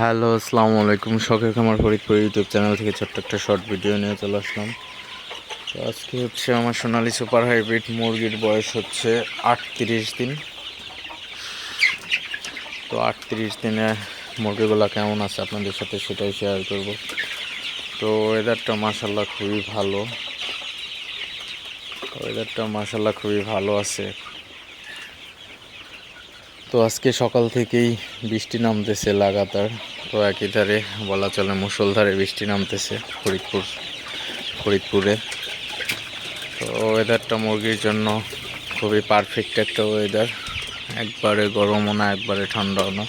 Hello, আসসালামু আলাইকুম। শখের খামার ফরিদপুর ইউটিউব চ্যানেল থেকে ছোট্ট একটা শর্ট ভিডিও নিয়ে চলে আসলাম। তো আজকে হচ্ছে আমার সোনালি সুপার হাইব্রিড মুরগির বয়স হচ্ছে আটত্রিশ দিন। তো আটত্রিশ দিনে মুরগিগুলো কেমন আছে আপনাদের সাথে সেটাই শেয়ার করব। তো ওয়েদারটা মাসাল্লাহ খুবই ভালো। ওয়েদারটা মাসাল্লাহ খুবই ভালো আছে। তো আজকে সকাল থেকেই বৃষ্টি নামতেছে লাগাতার। তো একই ধারে বলা চলে মুষলধারে বৃষ্টি নামতেছে ফরিদপুর, ফরিদপুরে। তো ওয়েদারটা মুরগির জন্য খুবই পারফেক্ট একটা ওয়েদার একবারে গরমও না, একবারে ঠান্ডাও না।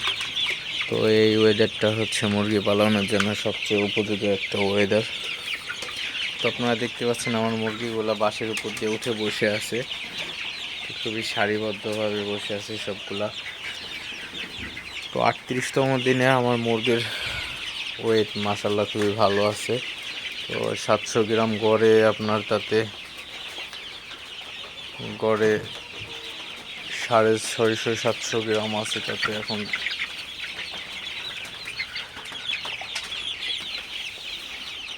তো এই ওয়েদারটা হচ্ছে মুরগি পালনের জন্য সবচেয়ে উপযোগী একটা ওয়েদার তো আপনারা দেখতে পাচ্ছেন আমার মুরগিগুলো বাঁশের উপর দিয়ে উঠে বসে আছে। খুবই সারিবদ্ধভাবে বসে আছে সবগুলা। তো আটত্রিশতম দিনে আমার মুরগির ওয়েট মাসাল্লাহ খুবই ভালো আছে। তো সাতশো গ্রাম গড়ে আপনার তাতে গড়ে সাড়ে ছয়শো, সাতশো গ্রাম আছে তাতে এখন।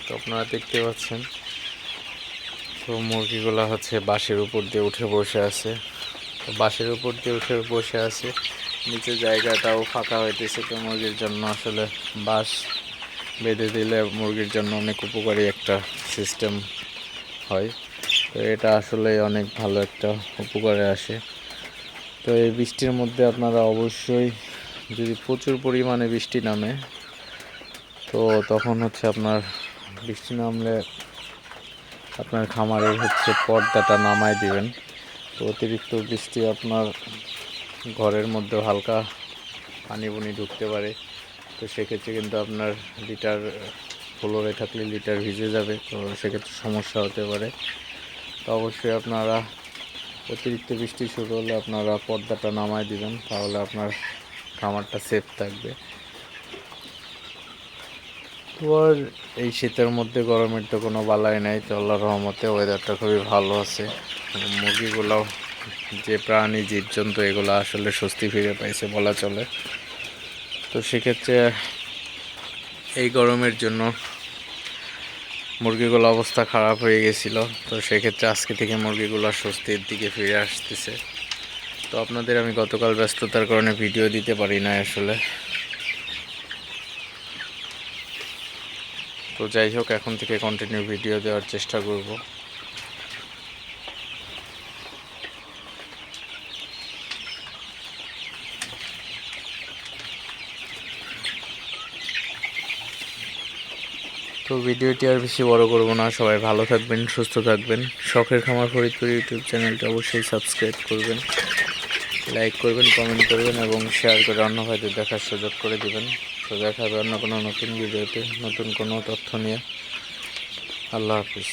তো আপনারা দেখতে পাচ্ছেন। তো মুরগিগুলো হচ্ছে বাঁশের উপর দিয়ে উঠে বসে আছে। তো বাঁশের উপর দিয়ে উঠে বসে আছে। নিচে জায়গাটাও ফাঁকা হইতেছে তো মুরগির জন্য আসলে বাঁশ বেঁধে দিলে মুরগির জন্য অনেক উপকারী একটা সিস্টেম হয়। তো এটা আসলে অনেক ভালো একটা উপকারে আসে। তো এই বৃষ্টির মধ্যে আপনারা অবশ্যই যদি প্রচুর পরিমাণে বৃষ্টি নামে, তো তখন হচ্ছে আপনার বৃষ্টি নামলে আপনার খামারের হচ্ছে পর্দাটা নামায় দিবেন। তো অতিরিক্ত বৃষ্টি আপনার ঘরের মধ্যে হালকা পানি বুনি ঢুকতে পারে। তো সেক্ষেত্রে কিন্তু আপনার লিটার, ফ্লোরে থাকলে লিটার ভিজে যাবে। তো সেক্ষেত্রে সমস্যা হতে পারে। তো অবশ্যই আপনারা অতিরিক্ত বৃষ্টি শুরু হলে আপনারা পর্দাটা নামায় দিবেন। তাহলে আপনার খামারটা সেফ থাকবে। আর এই শীতের মধ্যে, গরমের তো কোনো বালাই নাই, তো আল্লাহর রহমতে ওয়েদারটা খুবই ভালো আছে। মুরগিগুলো যে প্রাণী, জীবজন্তু, এগুলো আসলে স্বস্তি ফিরে পাইছে বলা চলে। তো সেক্ষেত্রে এই গরমের জন্য মুরগিগুলো অবস্থা খারাপ হয়ে গেছিল। তো সেক্ষেত্রে আজকে থেকে মুরগিগুলো স্বস্তির দিকে ফিরে আসতেছে। তো আপনাদের আমি গতকাল ব্যস্ততার কারণে ভিডিও দিতে পারি না আসলে। তো যাই হোক, এখন থেকে কন্টিনিউ ভিডিও দেওয়ার চেষ্টা করব। তো ভিডিওটি আর বেশি বড় করব না, সবাই ভালো থাকবেন, সুস্থ থাকবেন। শখের খামার ফরিদপুর ইউটিউব চ্যানেলটা অবশ্যই সাবস্ক্রাইব করবেন লাইক করবেন কমেন্ট করবেন এবং শেয়ার করে অন্য ভাইদের দেখার সুযোগ করে দিবেন। তো দেখা অন্য কোনো নতুন ভিডিওতে নতুন কোনো তথ্য নিয়ে। আল্লাহ হাফিজ।